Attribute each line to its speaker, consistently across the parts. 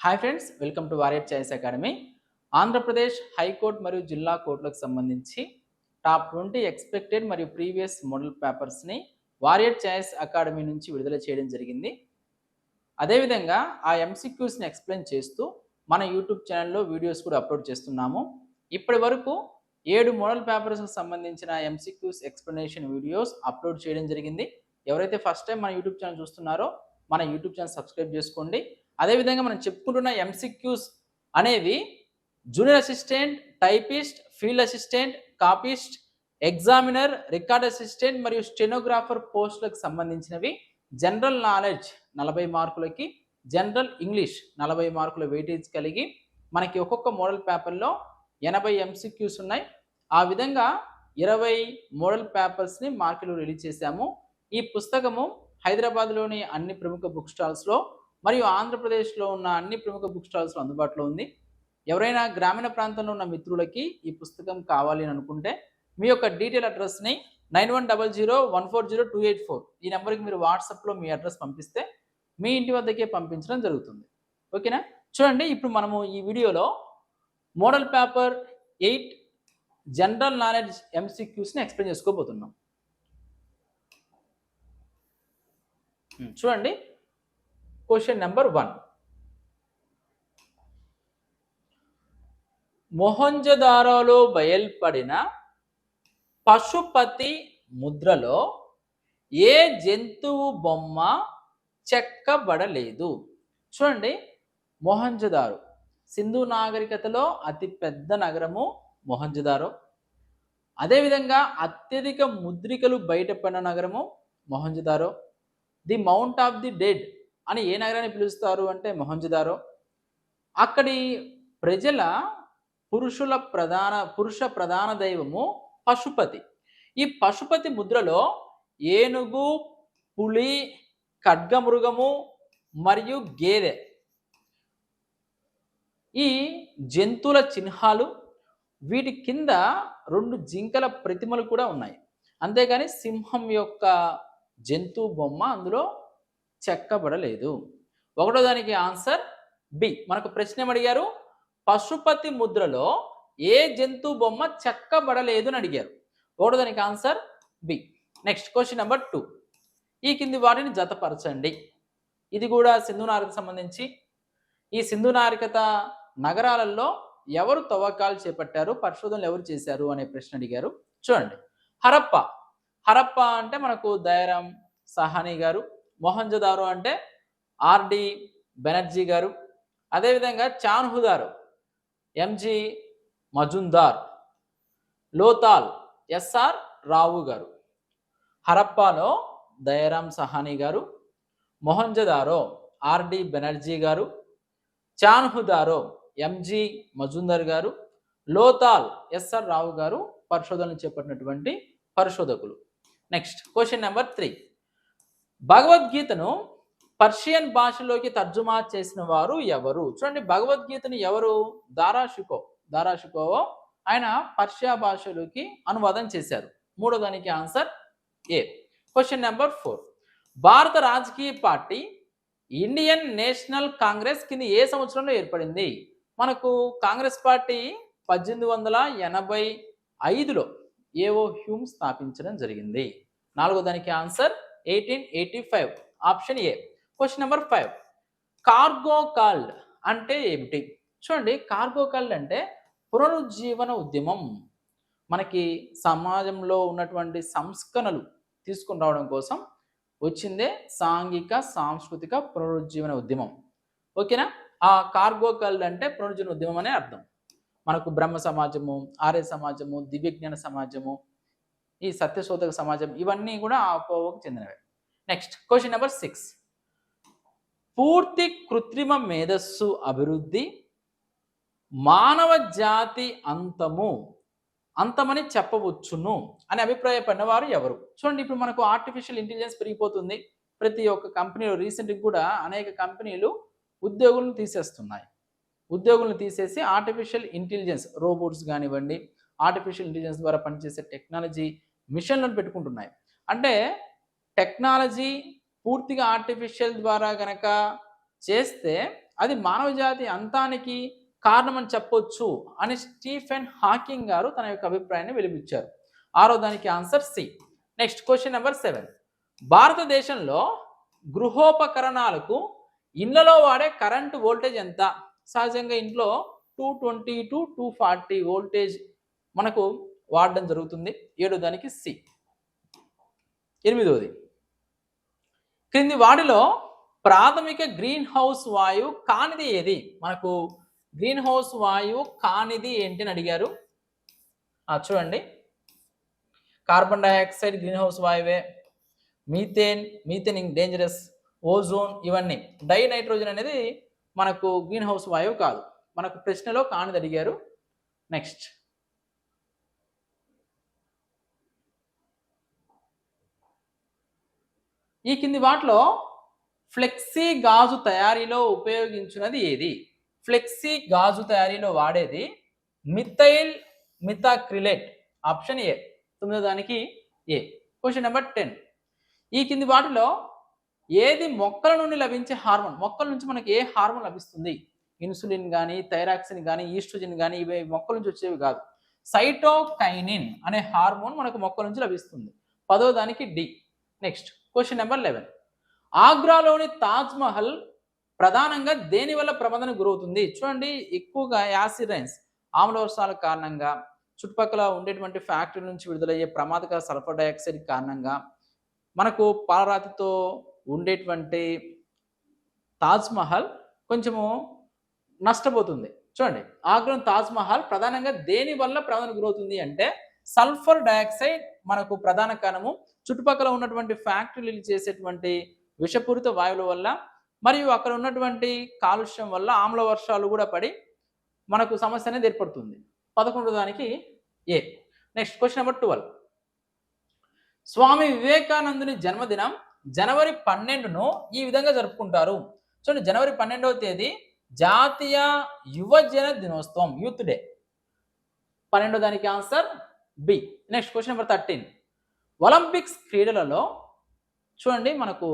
Speaker 1: Hi friends welcome to warrior choice academy Andhra Pradesh high court మరియు జిల్లా కోర్టులకు సంబంధించి టాప్ ట్వంటీ ఎక్స్పెక్టెడ్ మరియు ప్రీవియస్ మోడల్ పేపర్స్ని వారియర్ చాయిస్ అకాడమీ నుంచి విడుదల చేయడం జరిగింది. అదేవిధంగా ఆ ఎంసీక్యూస్ని ఎక్స్ప్లెయిన్ చేస్తూ మన యూట్యూబ్ ఛానల్లో వీడియోస్ కూడా అప్లోడ్ చేస్తున్నాము. ఇప్పటి వరకు ఏడు మోడల్ పేపర్స్కి సంబంధించిన ఎంసీక్యూస్ ఎక్స్ప్లెనేషన్ వీడియోస్ అప్లోడ్ చేయడం జరిగింది. ఎవరైతే ఫస్ట్ టైం మన యూట్యూబ్ ఛానల్ చూస్తున్నారో మన యూట్యూబ్ ఛానల్ సబ్స్క్రైబ్ చేసుకోండి. అదేవిధంగా మనం చెప్పుకుంటున్న ఎంసీక్యూస్ అనేవి junior assistant typist field assistant copyist examiner record assistant మరియు స్టెనోగ్రాఫర్ పోస్టులకు సంబంధించినవి. జనరల్ నాలెడ్జ్ నలభై మార్కులకి జనరల్ ఇంగ్లీష్ నలభై మార్కుల వెయిటేజ్ కలిగి మనకి ఒక్కొక్క మోడల్ పేపర్లో ఎనభై ఎంసీక్యూస్ ఉన్నాయి. ఆ విధంగా ఇరవై మోడల్ పేపర్స్ని మార్కెట్లో రిలీజ్ చేశాము. ఈ పుస్తకము హైదరాబాద్లోని అన్ని ప్రముఖ బుక్ స్టాల్స్లో మరియు ఆంధ్రప్రదేశ్లో ఉన్న అన్ని ప్రముఖ బుక్ స్టాల్స్లో అందుబాటులో ఉంది. ఎవరైనా గ్రామీణ ప్రాంతంలో ఉన్న మిత్రులకి ఈ పుస్తకం కావాలి అని అనుకుంటే మీ యొక్క detail అడ్రస్ని nine one double zero one four zero two eight four ఈ నెంబర్కి మీరు వాట్సాప్లో మీ అడ్రస్ పంపిస్తే మీ ఇంటి వద్దకే పంపించడం జరుగుతుంది. ఓకేనా చూడండి ఇప్పుడు మనము ఈ వీడియోలో model paper eight general knowledge ఎంసీక్యూస్ని explain చేసుకోబోతున్నాం. చూడండి క్వశ్చన్ నెంబర్ వన్ మొహంజదారోలో బయల్పడిన పశుపతి ముద్రలో ఏ జంతువు బొమ్మ చెక్కబడలేదు? చూడండి. మొహంజదారు. సింధు నాగరికతలో అతి పెద్ద నగరము మొహంజదారో. అదేవిధంగా అత్యధిక ముద్రికలు బయటపడిన నగరము Mohenjodaro. The mount of the dead. అని ఏ నగరాన్ని పిలుస్తారు అంటే మొహంజదారో? అక్కడి ప్రజల పురుషుల ప్రధాన పురుష ప్రధాన దైవము పశుపతి. ఈ పశుపతి ముద్రలో ఏనుగు పులి ఖడ్గమృగము మరియు గేదె. ఈ జంతువుల చిహ్నాలు వీటి కింద రెండు జింకల ప్రతిమలు కూడా ఉన్నాయి. అంతేగాని సింహం యొక్క జంతువు బొమ్మ అందులో చెక్కబడలేదు. ఒకటో దానికి ఆన్సర్ బి మనకు ప్రశ్న ఏమడిగారు అడిగారు పశుపతి ముద్రలో ఏ జంతు బొమ్మ చెక్కబడలేదు అని అడిగారు. ఒకటో దానికి answer B next question number two ఈ కింది వాటిని జతపరచండి. ఇది కూడా సింధు నాగరికత సంబంధించి. ఈ సింధు నారికత నగరాలలో ఎవరు తవ్వకాలు చేపట్టారు? పరిశోధనలు ఎవరు చేశారు? అనే ప్రశ్న అడిగారు. చూడండి. హరప్ప. హరప్ప అంటే మనకు దయరాం సహాని గారు మొహంజదారు అంటే ఆర్డి బెనర్జీ గారు అదేవిధంగా Chanhudaro M G Majumdar Lothal S R Rao గారు హరప్పాలో దయరాం సహానీ గారు మొహంజదారో ఆర్డి బెనర్జీ గారు చాన్హుదారో ఎంజి మజుందర్ గారు లోతాల్ ఎస్ఆర్ రావు గారు పరిశోధనలు చేపట్టినటువంటి పరిశోధకులు. నెక్స్ట్ క్వశ్చన్ నెంబర్ త్రీ భగవద్గీతను పర్షియన్ భాషలోకి తర్జుమా చేసిన వారు ఎవరు? చూడండి భగవద్గీతను ఎవరు? దారాషుకో. దారాషుకోవో ఆయన పర్షియా భాషలోకి అనువాదం చేశారు. మూడో దానికి answer A? Question number four భారత రాజకీయ పార్టీ ఇండియన్ నేషనల్ కాంగ్రెస్ కింద ఏ సంవత్సరంలో ఏర్పడింది? మనకు కాంగ్రెస్ పార్టీ పద్దెనిమిది వందల ఎనభై ఐదులో ఏవో హ్యూమ్ స్థాపించడం జరిగింది. నాలుగో దానికి answer eighteen eighty five option A. Question number five cargo called అంటే ఏమిటి? చూడండి కార్గో కాల్డ్ అంటే పునరుజ్జీవన ఉద్యమం. మనకి సమాజంలో ఉన్నటువంటి సంస్కరణలు తీసుకుని రావడం కోసం వచ్చిందే సాంఘిక సాంస్కృతిక పునరుజ్జీవన ఉద్యమం. ఓకేనా? ఆ కార్గో కాల్డ్ అంటే పునరుజ్జీవన ఉద్యమం అనే అర్థం. మనకు బ్రహ్మ సమాజము ఆర్య సమాజము దివ్యజ్ఞాన సమాజము ఈ సత్యశోధక సమాజం ఇవన్నీ కూడా ఆ కోవకు చెందినవే. నెక్స్ట్ క్వశ్చన్ నెంబర్ సిక్స్ పూర్తి కృత్రిమ మేధస్సు అభివృద్ధి మానవ జాతి అంతము అంతమని చెప్పవచ్చును అని అభిప్రాయపడిన వారు ఎవరు? చూడండి ఇప్పుడు మనకు ఆర్టిఫిషియల్ ఇంటెలిజెన్స్ పెరిగిపోతుంది. ప్రతి ఒక్క కంపెనీలో రీసెంట్గా కూడా అనేక కంపెనీలు ఉద్యోగులను తీసేస్తున్నాయి. ఉద్యోగులను తీసేసి ఆర్టిఫిషియల్ ఇంటెలిజెన్స్ రోబోట్స్ కానివ్వండి ఆర్టిఫిషియల్ ఇంటెలిజెన్స్ ద్వారా పనిచేసే టెక్నాలజీ మిషన్లను పెట్టుకుంటున్నాయి. అంటే టెక్నాలజీ పూర్తిగా ఆర్టిఫిషియల్ ద్వారా గనక చేస్తే అది మానవ జాతి అంతానికి కారణమని చెప్పొచ్చు అని స్టీఫెన్ హాకింగ్ గారు తన యొక్క అభిప్రాయాన్ని వెలిపించారు ఆరో దానికి answer C. Next question number seven. భారతదేశంలో గృహోపకరణాలకు ఇళ్ళలో వాడే కరెంటు వోల్టేజ్ ఎంత? సహజంగా ఇంట్లో two twenty to two forty voltage మనకు వాడడం జరుగుతుంది. ఏడో దానికి సి. ఎనిమిదవది క్రింది వాటిలో ప్రాథమిక గ్రీన్ హౌస్ వాయువు కానిది ఏది? మనకు గ్రీన్ హౌస్ వాయువు కానిది ఏంటి అని అడిగారు? ఆ, చూడండి. Carbon dioxide green house వాయువే. Methane methane dangerous. Ozone ఇవన్నీ. డై నైట్రోజన్ అనేది మనకు గ్రీన్ హౌస్ వాయువు కాదు. మనకు ప్రశ్నలో కానిది అడిగారు. నెక్స్ట్. ఈ కింది వాటిలో ఫ్లెక్సీ గాజు తయారీలో ఉపయోగించినది ఏది? ఫ్లెక్సీ గాజు తయారీలో వాడేది మిథైల్ మిథాక్రిలేట్ ఆప్షన్ ఏ. తొమ్మిదో దానికి ఏ. క్వశ్చన్ నెంబర్ టెన్ ఈ కింది వాటిలో ఏది మొక్కల నుండి లభించే హార్మోన్? మొక్కల నుంచి మనకి ఏ హార్మోన్ లభిస్తుంది? ఇన్సులిన్ కానీ థైరాక్సిన్ కానీ ఈస్ట్రోజన్ కానీ ఇవి మొక్కల నుంచి వచ్చేవి కాదు. సైటోకైనిన్ అనే హార్మోన్ మనకు మొక్కల నుంచి లభిస్తుంది. పదో దానికి D. Next question number eleven ఆగ్రాలోని Taj Mahal ప్రధానంగా దేని వల్ల గురవుతుంది? చూడండి ఎక్కువగా యాసిరైన్స్ ఆమ్ల వర్షాల కారణంగా చుట్టుపక్కల ఉండేటువంటి ఫ్యాక్టరీ నుంచి విడుదలయ్యే ప్రమాదకర సల్ఫర్ డైఆక్సైడ్ కారణంగా మనకు పాలరాతితో ఉండేటువంటి తాజ్మహల్ కొంచెము నష్టపోతుంది. చూడండి ఆగ్రా తాజ్మహల్ ప్రధానంగా దేని వల్ల గురవుతుంది అంటే సల్ఫర్ డయాక్సైడ్ మనకు ప్రధాన కారణము చుట్టుపక్కల ఉన్నటువంటి ఫ్యాక్టరీలు చేసేటువంటి విషపూరిత వాయువుల వల్ల మరియు అక్కడ ఉన్నటువంటి కాలుష్యం వల్ల ఆమ్ల వర్షాలు కూడా పడి మనకు సమస్య అనేది ఏర్పడుతుంది. పదకొండు దానికి ఏ? Next question number twelve Swami వివేకానందుని జన్మదినం జనవరి పన్నెండును ఈ విధంగా జరుపుకుంటారు. చూడండి జనవరి పన్నెండవ తేదీ జాతీయ యువజన దినోత్సవం యూత్ డే. పన్నెండో దానికి answer B next question number thirteen Olympics క్రీడలలో చూడండి మనకు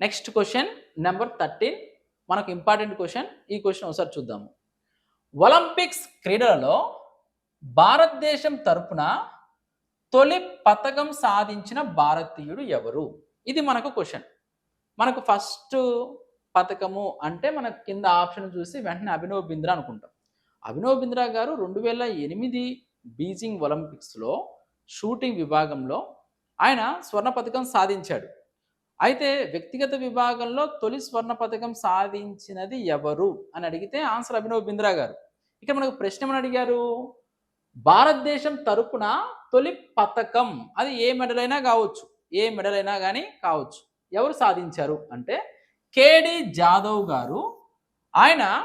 Speaker 1: నెక్స్ట్ క్వశ్చన్ నెంబర్ థర్టీన్ మనకు ఇంపార్టెంట్ క్వశ్చన్ ఈ క్వశ్చన్ ఒకసారి చూద్దాము ఒలింపిక్స్ క్రీడలలో భారతదేశం తరపున తొలి పతకం సాధించిన భారతీయుడు ఎవరు? ఇది మనకు క్వశ్చన్ మనకు ఫస్ట్ పథకము అంటే మనకు కింద ఆప్షన్ చూసి వెంటనే అభినవ్ బింద్రా అనుకుంటాం. అభినవ్ బింద్రా గారు రెండు వేల ఎనిమిది బీజింగ్ ఒలింపిక్స్లో షూటింగ్ విభాగంలో ఆయన స్వర్ణ పథకం సాధించాడు. అయితే వ్యక్తిగత విభాగంలో తొలి స్వర్ణ పథకం సాధించినది ఎవరు? అని అడిగితే ఆన్సర్ అభినవ్ బింద్రా గారు. ఇక్కడ మనకు ప్రశ్న ఏమని అడిగారు? భారతదేశం తరపున తొలి పథకం అది ఏ మెడల్ అయినా కావచ్చు. ఏ మెడల్ అయినా కానీ కావచ్చు. ఎవరు సాధించారు? అంటే కేడి జాదవ్ గారు. ఆయన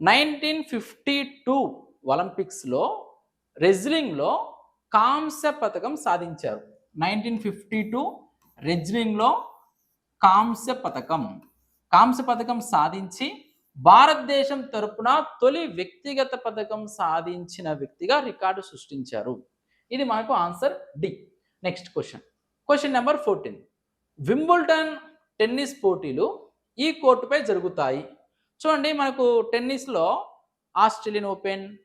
Speaker 1: నైన్టీన్ ఫిఫ్టీ టూ ఒలింపిక్స్లో రెజ్లింగ్లో కాంస్య పథకం సాధించారు. నైన్టీన్ ఫిఫ్టీ టూ రెజ్లింగ్లో కాంస్య పథకం కాంస్య పథకం సాధించి భారతదేశం తరపున తొలి వ్యక్తిగత పథకం సాధించిన వ్యక్తిగా రికార్డు సృష్టించారు. ఇది మనకు answer D. Next question. Question number fourteen. Wimbledon tennis పోటీలు ఈ కోర్టుపై జరుగుతాయి. చూడండి మనకు టెన్నిస్లో Australian open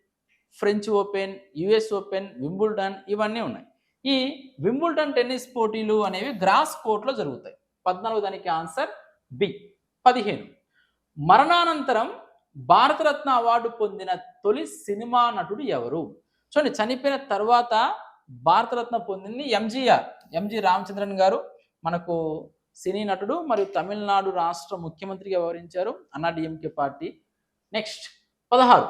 Speaker 1: French open US open Wimbledon ఇవన్నీ ఉన్నాయి. ఈ వింబుల్టన్ టెన్నిస్ పోటీలు అనేవి గ్రాస్ కోర్ట్లో జరుగుతాయి. పద్నాలుగు దానికి ఆన్సర్ బి. పదిహేను. మరణానంతరం భారతరత్న అవార్డు పొందిన తొలి సినిమా నటుడు ఎవరు? చూడండి చనిపోయిన తర్వాత భారతరత్న పొందింది ఎంజీఆర్. ఎంజి రామచంద్రన్ గారు. మనకు సినీ నటుడు మరియు తమిళనాడు రాష్ట్ర ముఖ్యమంత్రిగా వ్యవహరించారు అన్నాడిఎంకే పార్టీ. నెక్స్ట్ పదహారు.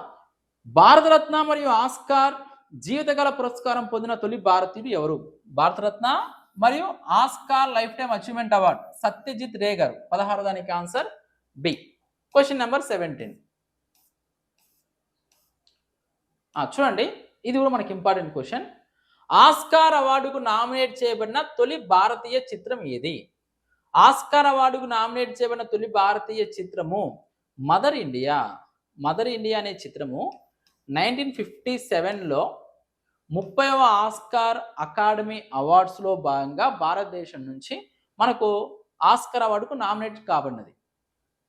Speaker 1: భారతరత్న మరియు ఆస్కార్ జీవితకాల పురస్కారం పొందిన తొలి భారతీయుడు ఎవరు? భారతరత్న మరియు Oscar life time achievement award Satyajit Ray గారు. పదహారు దానికి answer B. Question number seventeen. చూడండి ఇది కూడా మనకి ఇంపార్టెంట్ క్వశ్చన్. ఆస్కార్ అవార్డుకు నామినేట్ చేయబడిన తొలి భారతీయ చిత్రం ఏది? ఆస్కార్ అవార్డుకు నామినేట్ చేయబడిన తొలి భారతీయ చిత్రము మదర్ ఇండియా. మదర్ ఇండియా అనే చిత్రము నైన్టీన్ ఫిఫ్టీ సెవెన్లో ముప్పైవ ఆస్కార్ అకాడమీ అవార్డ్స్లో భాగంగా భారతదేశం నుంచి మనకు ఆస్కార్ అవార్డుకు నామినేట్ కాబడినది.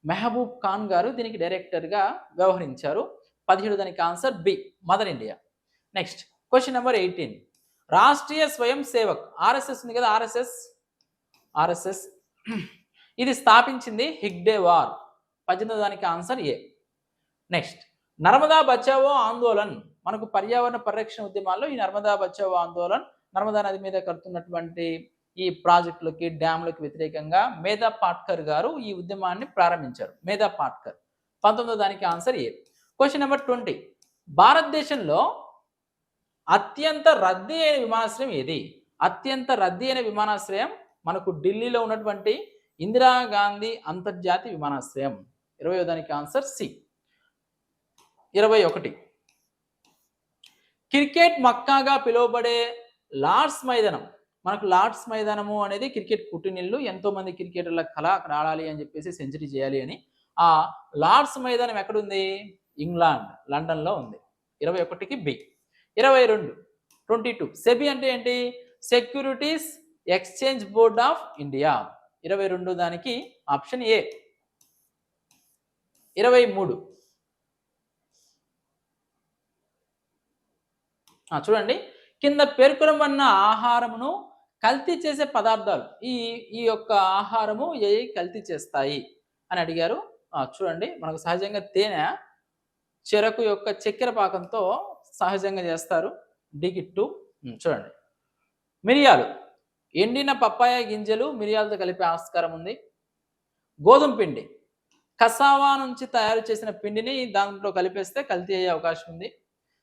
Speaker 1: మెహబూబ్ ఖాన్ గారు దీనికి డైరెక్టర్గా వ్యవహరించారు. పదిహేడు దానికి answer B mother India. Next question number eighteen. Rashtriya Swayam Sevak RSS ఉంది కదా ఆర్ఎస్ఎస్? ఆర్ఎస్ఎస్ ఇది స్థాపించింది హిగ్డే వార్ పద్దెనిమిది దానికి answer A. Next Narmada Bachao Andolan. మనకు పర్యావరణ పరిరక్షణ ఉద్యమాల్లో ఈ నర్మదా బచావో ఆందోళన్ నర్మదా నది మీద కడుతున్నటువంటి ఈ ప్రాజెక్టులకి డ్యామ్లకు వ్యతిరేకంగా మేధా పాట్కర్ గారు ఈ ఉద్యమాన్ని ప్రారంభించారు. మేధా పాట్కర్. పంతొమ్మిదో దానికి answer A. Question number twenty. భారతదేశంలో అత్యంత రద్దీ అయిన విమానాశ్రయం ఏది? అత్యంత రద్దీ అయిన విమానాశ్రయం మనకు ఢిల్లీలో ఉన్నటువంటి ఇందిరాగాంధీ అంతర్జాతీయ విమానాశ్రయం. ఇరవై దానికి ఆన్సర్ సి. ఇరవై ఒకటి. క్రికెట్ మక్కాగా పిలువబడే లార్డ్స్ మైదానం. మనకు లార్డ్స్ మైదానము అనేది క్రికెట్ పుట్టినిల్లు. ఎంతో మంది క్రికెటర్ల కళ అక్కడ ఆడాలి అని చెప్పేసి సెంచరీ చేయాలి అని. ఆ లార్డ్స్ మైదానం ఎక్కడుంది? ఇంగ్లాండ్ లండన్లో ఉంది. ఇరవై ఒకటికి బి. ఇరవై రెండు ట్వంటీ టూ. సెబి అంటే ఏంటి? Securities exchange board of India. ఇరవై రెండు దానికి ఆప్షన్ ఏ. ఇరవై మూడు. చూడండి. కింద పేర్కొనబడిన ఆహారమును కల్తీ చేసే పదార్థాలు. ఈ ఈ యొక్క ఆహారము ఏ కల్తీ చేస్తాయి? అని అడిగారు. చూడండి. మనకు సహజంగా తేనె చెరకు యొక్క చక్కెర పాకంతో సహజంగా చేస్తారు. డిగిట్టు చూడండి. మిరియాలు. ఎండిన పప్పాయ గింజలు మిరియాలతో కలిపే ఆస్కారం ఉంది. గోధుమ పిండి. కసావా నుంచి తయారు చేసిన పిండిని దాంట్లో కలిపేస్తే కల్తీ అయ్యే అవకాశం ఉంది.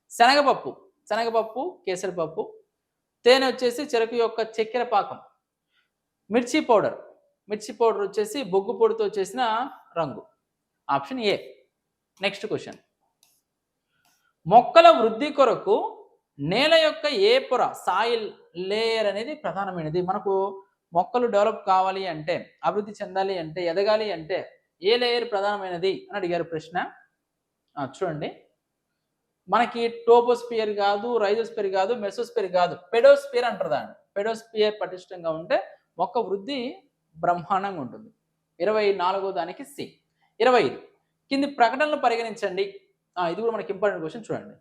Speaker 1: శనగపప్పు. శనగపప్పు కేసరిపప్పు. తేనె వచ్చేసి చెరకు యొక్క చక్కెర పాకం. మిర్చి పౌడర్. మిర్చి పౌడర్ వచ్చేసి బొగ్గు పొడితో చేసిన రంగు. Option A. Next question. మొక్కల వృద్ధి కొరకు నేల యొక్క ఏ పొర సాయిల్ లేయర్ అనేది ప్రధానమైనది. మనకు మొక్కలు డెవలప్ కావాలి అంటే అభివృద్ధి చెందాలి అంటే ఎదగాలి అంటే ఏ లేయర్ ప్రధానమైనది అని అడిగారు ప్రశ్న. చూడండి. మనకి టోపోస్పియర్ కాదు రైజోస్పియర్ కాదు మెసోస్పియర్ కాదు. పెడోస్పియర్ అంటారు దాన్ని. పెడోస్పియర్ పటిష్టంగా ఉంటే మొక్క వృద్ధి బ్రహ్మాండంగా ఉంటుంది. ఇరవై నాలుగో దానికి సి. ఇరవై ఐదు. కింది ప్రకటనలు పరిగణించండి. ఇది కూడా మనకి ఇంపార్టెంట్ క్వశ్చన్ చూడండి.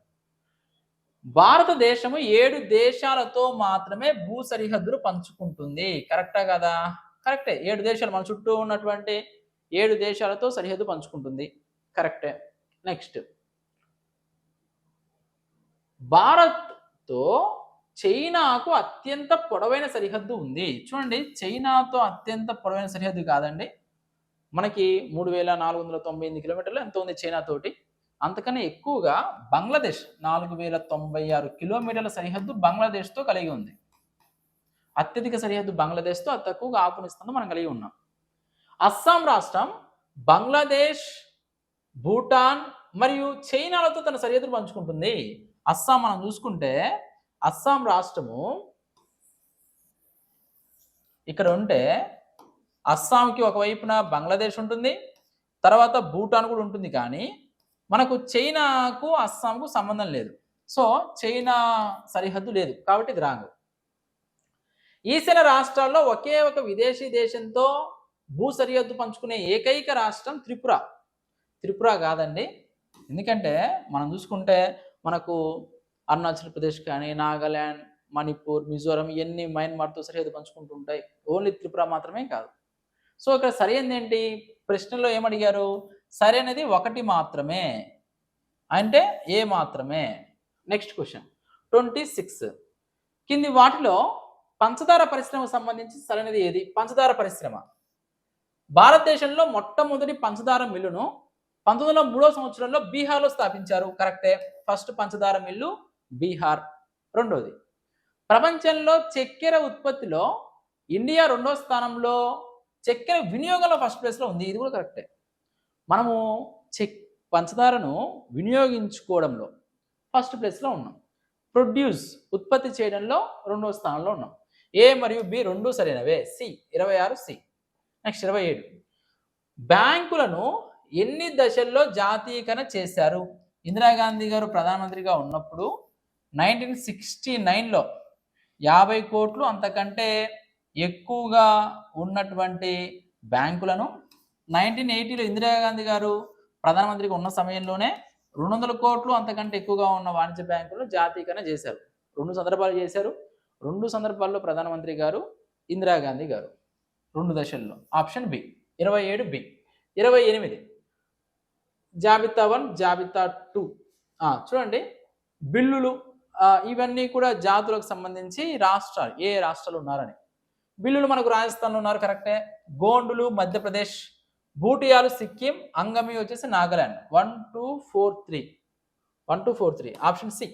Speaker 1: భారతదేశము ఏడు దేశాలతో మాత్రమే భూ సరిహద్దులు పంచుకుంటుంది. కరెక్టా కదా? కరెక్టే. ఏడు దేశాలు మన చుట్టూ ఉన్నటువంటి ఏడు దేశాలతో సరిహద్దు పంచుకుంటుంది. కరెక్టే. నెక్స్ట్. భారత్తో చైనాకు అత్యంత పొడవైన సరిహద్దు ఉంది. చూడండి చైనాతో అత్యంత పొడవైన సరిహద్దు కాదండి. మనకి మూడు వేల నాలుగు వందల తొంభై ఎనిమిది కిలోమీటర్లు ఎంత ఉంది చైనా తోటి? అంతకన్నా ఎక్కువగా బంగ్లాదేశ్ నాలుగు వేల తొంభై ఆరు కిలోమీటర్ల సరిహద్దు బంగ్లాదేశ్తో కలిగి ఉంది. అత్యధిక సరిహద్దు బంగ్లాదేశ్తో అతి తక్కువగా ఆఫ్ఘనిస్తాన్తో మనం కలిగి ఉన్నాం. అస్సాం రాష్ట్రం బంగ్లాదేశ్ భూటాన్ మరియు చైనాలతో తన సరిహద్దులు పంచుకుంటుంది. అస్సాం మనం చూసుకుంటే అస్సాం రాష్ట్రము ఇక్కడ ఉంటే అస్సాంకి ఒకవైపున బంగ్లాదేశ్ ఉంటుంది తర్వాత భూటాన్ కూడా ఉంటుంది కానీ మనకు చైనాకు అస్సాంకు సంబంధం లేదు. సో చైనా సరిహద్దు లేదు. కాబట్టి ఇది రాంగ్. ఈశాన్య రాష్ట్రాల్లో ఒకే ఒక విదేశీ దేశంతో భూ సరిహద్దు పంచుకునే ఏకైక రాష్ట్రం త్రిపుర. త్రిపుర కాదండి. ఎందుకంటే మనం చూసుకుంటే మనకు అరుణాచల్ ప్రదేశ్ కానీ నాగాల్యాండ్ మణిపూర్ మిజోరం ఇవన్నీ మయన్మార్తో సరిహద్దు పంచుకుంటూ ఉంటాయి. ఓన్లీ త్రిపుర మాత్రమే కాదు. సో ఇక్కడ సరైనది ఏంటి? ప్రశ్నలో ఏమడిగారు? సరైనది ఒకటి మాత్రమే. అంటే ఏ మాత్రమే? నెక్స్ట్ క్వశ్చన్ ట్వంటీ సిక్స్ కింది వాటిలో పంచదార పరిశ్రమకు సంబంధించి సరైనది ఏది? పంచదార పరిశ్రమ. భారతదేశంలో మొట్టమొదటి పంచదార మిల్లును పంతొమ్మిది వందల మూడో సంవత్సరంలో బీహార్లో స్థాపించారు. కరెక్టే ఫస్ట్ పంచదార మిల్లు బీహార్. రెండోది ప్రపంచంలో చక్కెర ఉత్పత్తిలో ఇండియా రెండో స్థానంలో చక్కెర వినియోగంలో ఫస్ట్ ప్లేస్లో ఉంది. ఇది కూడా కరెక్టే మనము చెక్ పంచదారను వినియోగించుకోవడంలో ఫస్ట్ ప్లేస్లో ఉన్నాం. ప్రొడ్యూస్ ఉత్పత్తి చేయడంలో రెండవ స్థానంలో ఉన్నాం. ఏ మరియు బి రెండు సరైనవే. సి ఇరవై ఆరు సి. నెక్స్ట్ ఇరవై ఏడు. బ్యాంకులను ఎన్ని దశల్లో జాతీయకరణ చేశారు? ఇందిరాగాంధీ గారు ప్రధానమంత్రిగా ఉన్నప్పుడు నైన్టీన్ సిక్స్టీ నైన్లో యాభై కోట్లు అంతకంటే ఎక్కువగా ఉన్నటువంటి బ్యాంకులను నైన్టీన్ ఎయిటీలో ఇందిరాగాంధీ గారు ప్రధానమంత్రిగా ఉన్న సమయంలోనే రెండు వందల కోట్లు అంతకంటే ఎక్కువగా ఉన్న వాణిజ్య బ్యాంకులు జాతీయకరణ చేశారు. రెండు సందర్భాలు చేశారు. రెండు సందర్భాల్లో ప్రధానమంత్రి గారు ఇందిరాగాంధీ గారు. రెండు దశల్లో ఆప్షన్ బి ఇరవై ఏడు బి ఇరవై ఎనిమిది. జాబితా వన్ జాబితా టూ. చూడండి. బిల్లులు ఇవన్నీ కూడా జాతులకు సంబంధించి రాష్ట్రాలు ఏ రాష్ట్రాలు ఉన్నారని. బిల్లులు మనకు రాజస్థాన్లో ఉన్నారు కరెక్టే. గోండులు మధ్యప్రదేశ్ బూటియాలు సిక్కిం అంగమి వచ్చేసి Nagaland. One two four three one two four three option C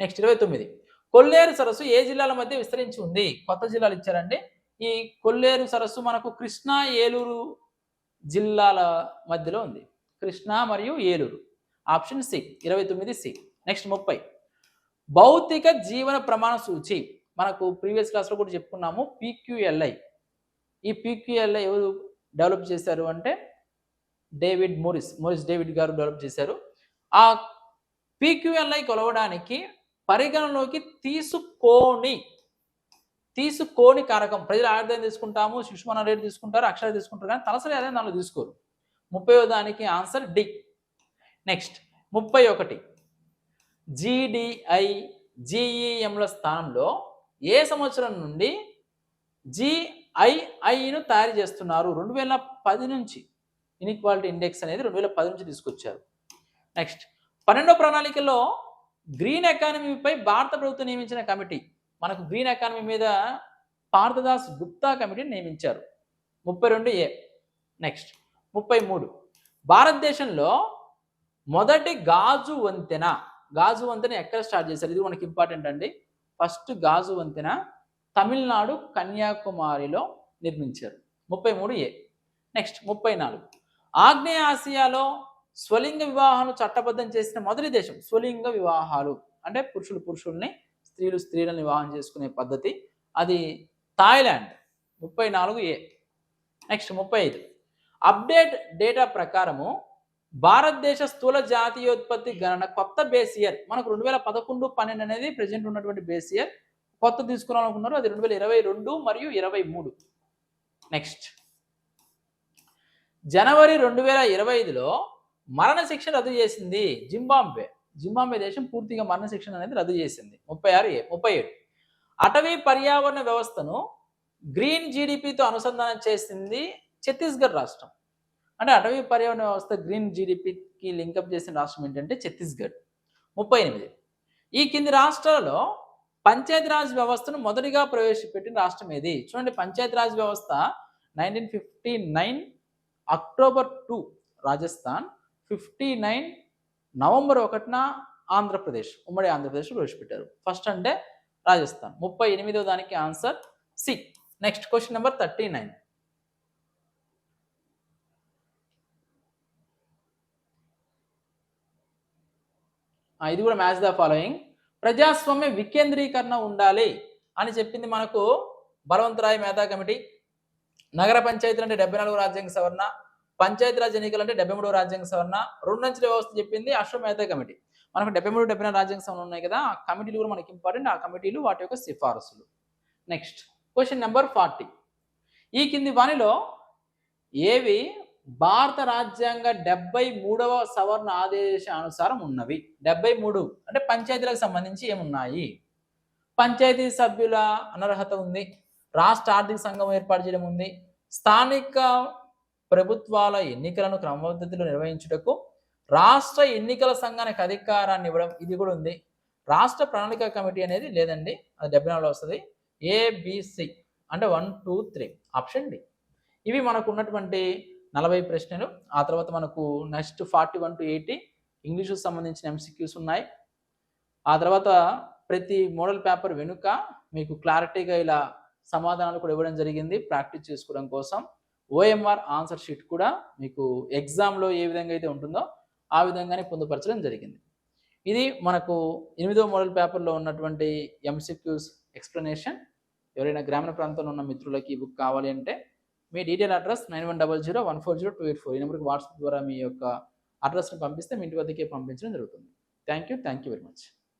Speaker 1: next ఇరవై తొమ్మిది. కొల్లేరు సరస్సు ఏ జిల్లాల మధ్య విస్తరించి ఉంది? కొత్త జిల్లాలు ఇచ్చారండి. ఈ కొల్లేరు సరస్సు మనకు కృష్ణా ఏలూరు జిల్లాల మధ్యలో ఉంది. కృష్ణా మరియు ఏలూరు. ఆప్షన్ సి ఇరవై తొమ్మిది సి నెక్స్ట్ ముప్పై. భౌతిక జీవన ప్రమాణ సూచి. మనకు ప్రీవియస్ క్లాస్లో కూడా చెప్పుకున్నాము. పీక్యూఎల్ఐ ఈ పీక్యూఎల్ఐ ఎవరు డెవలప్ చేశారు అంటే డేవిడ్ మోరిస్ మోరిస్ డేవిడ్ గారు డెవలప్ చేశారు. ఆ పీక్యూఎల్ఐ కొలవడానికి పరిగణలోకి తీసుకోని తీసుకోని కారకం. ప్రజలు ఆదాయం తీసుకుంటాము శిశుమన రేటు తీసుకుంటారు అక్షర తీసుకుంటారు కానీ తలసరి ఆదాయం దానిలో తీసుకోరు. ముప్పై దానికి ఆన్సర్ డి. నెక్స్ట్ ముప్పై ఒకటి. జీడిఐ జీఈఎంల స్థానంలో ఏ సంవత్సరం నుండి జీ ఐఐను తయారు చేస్తున్నారు. రెండు వేల పది నుంచి ఇన్ఈక్వాలిటీ ఇండెక్స్ అనేది రెండు వేల పది నుంచి తీసుకొచ్చారు. నెక్స్ట్ పన్నెండో ప్రణాళికలో గ్రీన్ ఎకానమీపై భారత ప్రభుత్వం నియమించిన కమిటీ మనకు గ్రీన్ ఎకానమీ మీద పార్థదాస్ గుప్తా కమిటీని నియమించారు. ముప్పై రెండు ఏ. నెక్స్ట్ ముప్పై మూడు. భారతదేశంలో మొదటి గాజు వంతెన గాజు వంతెన ఎక్కడ స్టార్ట్ చేశారు? ఇది మనకి ఇంపార్టెంట్ అండి. ఫస్ట్ గాజు వంతెన తమిళనాడు కన్యాకుమారిలో నిర్మించారు. ముప్పై మూడు ఏ. నెక్స్ట్ ముప్పై నాలుగు. ఆగ్నేయ ఆసియాలో స్వలింగ వివాహాలు చట్టబద్ధం చేసిన మొదటి దేశం స్వలింగ వివాహాలు. అంటే పురుషులు పురుషుల్ని స్త్రీలు స్త్రీలను వివాహం చేసుకునే పద్ధతి. అది థాయిలాండ్. ముప్పై నాలుగు ఏ. నెక్స్ట్ ముప్పై ఐదు. అప్డేట్ డేటా ప్రకారము భారతదేశ స్థూల జాతీయోత్పత్తి గణన కొత్త బేస్ ఇయర్ మనకు రెండు వేల పదకొండు పన్నెండు అనేది ప్రజెంట్ ఉన్నటువంటి బేస్ ఇయర్ కొత్త తీసుకురావాలనుకున్నారు అది రెండు వేల ఇరవై రెండు మరియు ఇరవై మూడు. నెక్స్ట్ జనవరి రెండు వేల ఇరవై ఐదులో మరణశిక్ష రద్దు చేసింది జింబాంబే జింబాంబే దేశం పూర్తిగా మరణ శిక్షణ అనేది రద్దు చేసింది. ముప్పై ఆరు ఏ ముప్పై ఏడు. అటవీ పర్యావరణ వ్యవస్థను గ్రీన్ జీడిపితో అనుసంధానం చేసింది ఛత్తీస్గఢ్ రాష్ట్రం. అంటే అటవీ పర్యావరణ వ్యవస్థ గ్రీన్ జీడిపికి లింకప్ చేసిన రాష్ట్రం ఏంటంటే ఛత్తీస్గఢ్. ముప్పై ఎనిమిది. ఈ కింది రాష్ట్రాలలో పంచాయతీరాజ్ వ్యవస్థను మొదటిగా ప్రవేశపెట్టిన రాష్ట్రం ఏది? చూడండి పంచాయతీరాజ్ వ్యవస్థ nineteen fifty nine October two Rajasthan. Fifty nine November ఒకటిన ఆంధ్రప్రదేశ్ ఉమ్మడి ఆంధ్రప్రదేశ్ ప్రవేశపెట్టారు. ఫస్ట్ అంటే రాజస్థాన్. ముప్పై ఎనిమిదో దానికి answer C. Next question number thirty nine. ఇది కూడా మ్యాచ్ ద ఫాలోయింగ్. ప్రజాస్వామ్య వికేంద్రీకరణ ఉండాలి అని చెప్పింది మనకు బలవంతరాయ్ మేధా కమిటీ. నగర పంచాయతీలు అంటే డెబ్బై నాలుగు రాజ్యాంగ సవరణ పంచాయతీరాజ్ ఎన్నికలు అంటే డెబ్బై మూడు రాజ్యాంగ సవరణ రెండంచెల వ్యవస్థ చెప్పింది అశ్వమేధ కమిటీ. మనకు డెబ్బై మూడు డెబ్బై నాలుగు రాజ్యాంగ సవరణ ఉన్నాయి కదా ఆ కమిటీలు కూడా మనకి ఇంపార్టెంట్ ఆ కమిటీలు వాటి యొక్క సిఫారసులు. నెక్స్ట్ క్వశ్చన్ నెంబర్ ఫార్టీ ఈ కింది వానిలో ఏవి భారత రాజ్యాంగ డెబ్బై మూడవ సవరణ ఆదేశానుసారం ఉన్నవి. డెబ్బై మూడు అంటే పంచాయతీలకు సంబంధించి ఏమున్నాయి? పంచాయతీ సభ్యుల అనర్హత ఉంది. రాష్ట్ర ఆర్థిక సంఘం ఏర్పాటు చేయడం ఉంది. స్థానిక ప్రభుత్వాల ఎన్నికలను క్రమపద్ధతిలో నిర్వహించుటకు రాష్ట్ర ఎన్నికల సంఘానికి అధికారాన్ని ఇవ్వడం ఇది కూడా ఉంది. రాష్ట్ర ప్రణాళిక కమిటీ అనేది లేదండి. అది డెబ్బై నాలుగులో వస్తుంది. ఏబిసి అంటే one two three. Option D. ఇవి మనకు ఉన్నటువంటి నలభై ప్రశ్నలు. ఆ తర్వాత మనకు next forty one to eighty ఇంగ్లీషుకు సంబంధించిన ఎంసీక్యూస్ ఉన్నాయి. ఆ తర్వాత ప్రతి మోడల్ పేపర్ వెనుక మీకు క్లారిటీగా ఇలా సమాధానాలు కూడా ఇవ్వడం జరిగింది. ప్రాక్టీస్ చేసుకోవడం కోసం. ఓఎంఆర్ ఆన్సర్ షీట్ కూడా మీకు ఎగ్జామ్లో ఏ విధంగా అయితే ఉంటుందో ఆ విధంగానే పొందుపరచడం జరిగింది. ఇది మనకు ఎనిమిదో మోడల్ పేపర్లో ఉన్నటువంటి ఎంసీక్యూస్ ఎక్స్ప్లెనేషన్. ఎవరైనా గ్రామీణ ప్రాంతంలో ఉన్న మిత్రులకి ఈ బుక్ కావాలి అంటే మీ detail address nine one double zero one four zero two eight four ఈ నెంబర్కి వాట్సాప్ ద్వారా మీ యొక్క అడ్రస్ని పంపిస్తే మీ ఇంటి వద్దకే పంపించడం జరుగుతుంది. Thank you thank you very much.